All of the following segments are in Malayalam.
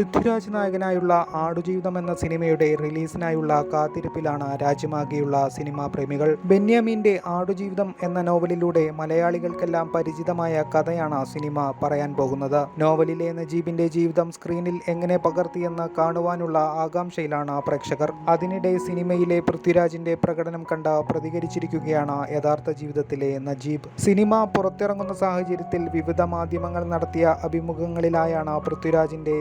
പൃഥ്വിരാജ് നായകനായുള്ള ആടുജീവിതം എന്ന സിനിമയുടെ റിലീസിനായുള്ള കാത്തിരിപ്പിലാണ് രാജ്യമാകെയുള്ള സിനിമാ പ്രേമികൾ. ബെന്യാമീന്റെ ആടുജീവിതം എന്ന നോവലിലൂടെ മലയാളികൾക്കെല്ലാം പരിചിതമായ കഥയാണ് സിനിമ പറയാൻ പോകുന്നത്. നോവലിലെ നജീബിന്റെ ജീവിതം സ്ക്രീനിൽ എങ്ങനെ പകർത്തിയെന്ന് കാണുവാനുള്ള ആകാംക്ഷയിലാണ് പ്രേക്ഷകർ. അതിനിടെ സിനിമയിലെ പൃഥ്വിരാജിന്റെ പ്രകടനം കണ്ട് പ്രതികരിച്ചിരിക്കുകയാണ് യഥാർത്ഥ ജീവിതത്തിലെ നജീബ്. സിനിമ പുറത്തിറങ്ങുന്ന സാഹചര്യത്തിൽ വിവിധ മാധ്യമങ്ങൾ നടത്തിയ അഭിമുഖങ്ങളിലായാണ് പൃഥ്വിരാജിന്റെ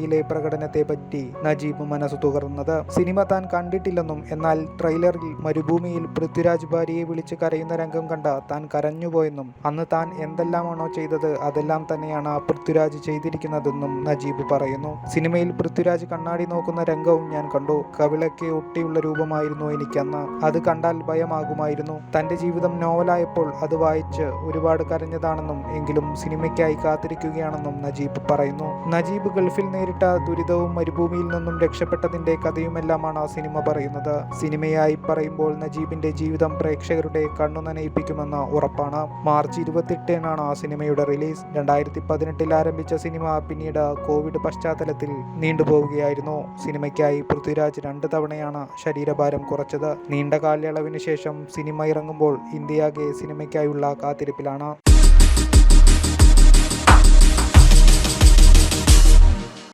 സിനിമയിലെ പ്രകടനത്തെ പറ്റി നജീബ് മനസ്സ് തുകർന്നത് സിനിമ താൻ കണ്ടിട്ടില്ലെന്നും എന്നാൽ ട്രെയിലറിൽ മരുഭൂമിയിൽ പൃഥ്വിരാജ് ഭാര്യയെ വിളിച്ച് കരയുന്ന രംഗം കണ്ട താൻ കരഞ്ഞുപോയെന്നും അന്ന് താൻ എന്തെല്ലാമാണോ ചെയ്തത് അതെല്ലാം തന്നെയാണ് പൃഥ്വിരാജ് ചെയ്തിരിക്കുന്നതെന്നും നജീബ് പറയുന്നു. സിനിമയിൽ പൃഥ്വിരാജ് കണ്ണാടി നോക്കുന്ന രംഗവും ഞാൻ കണ്ടു. കവിളയ്ക്ക് ഒട്ടിയുള്ള രൂപമായിരുന്നു എനിക്കന്ന്. അത് കണ്ടാൽ ഭയമാകുമായിരുന്നു. തന്റെ ജീവിതം നോവലായപ്പോൾ അത് വായിച്ച് ഒരുപാട് കരഞ്ഞതാണെന്നും എങ്കിലും സിനിമയ്ക്കായി കാത്തിരിക്കുകയാണെന്നും നജീബ് പറയുന്നു. നജീബ് ഗൾഫിൽ നേരിട്ട ദുരിതവും മരുഭൂമിയിൽ നിന്നും രക്ഷപ്പെട്ടതിന്റെ കഥയുമെല്ലാമാണ് ആ സിനിമ പറയുന്നത്. സിനിമയായി പറയുമ്പോൾ നജീബിന്റെ ജീവിതം പ്രേക്ഷകരുടെ കണ്ണു നനയിപ്പിക്കുമെന്ന് ഉറപ്പാണ്. മാർച്ച് ഇരുപത്തിയെട്ടിനാണ് ആ സിനിമയുടെ റിലീസ്. രണ്ടായിരത്തി പതിനെട്ടിൽ ആരംഭിച്ച സിനിമ പിന്നീട് കോവിഡ് പശ്ചാത്തലത്തിൽ നീണ്ടുപോവുകയായിരുന്നു. സിനിമയ്ക്കായി പൃഥ്വിരാജ് രണ്ട് തവണയാണ് ശരീരഭാരം കുറച്ചത്. നീണ്ട കാലയളവിന് ശേഷം സിനിമ ഇറങ്ങുമ്പോൾ ഇന്ത്യയാകെ സിനിമയ്ക്കായുള്ള കാത്തിരിപ്പിലാണ്.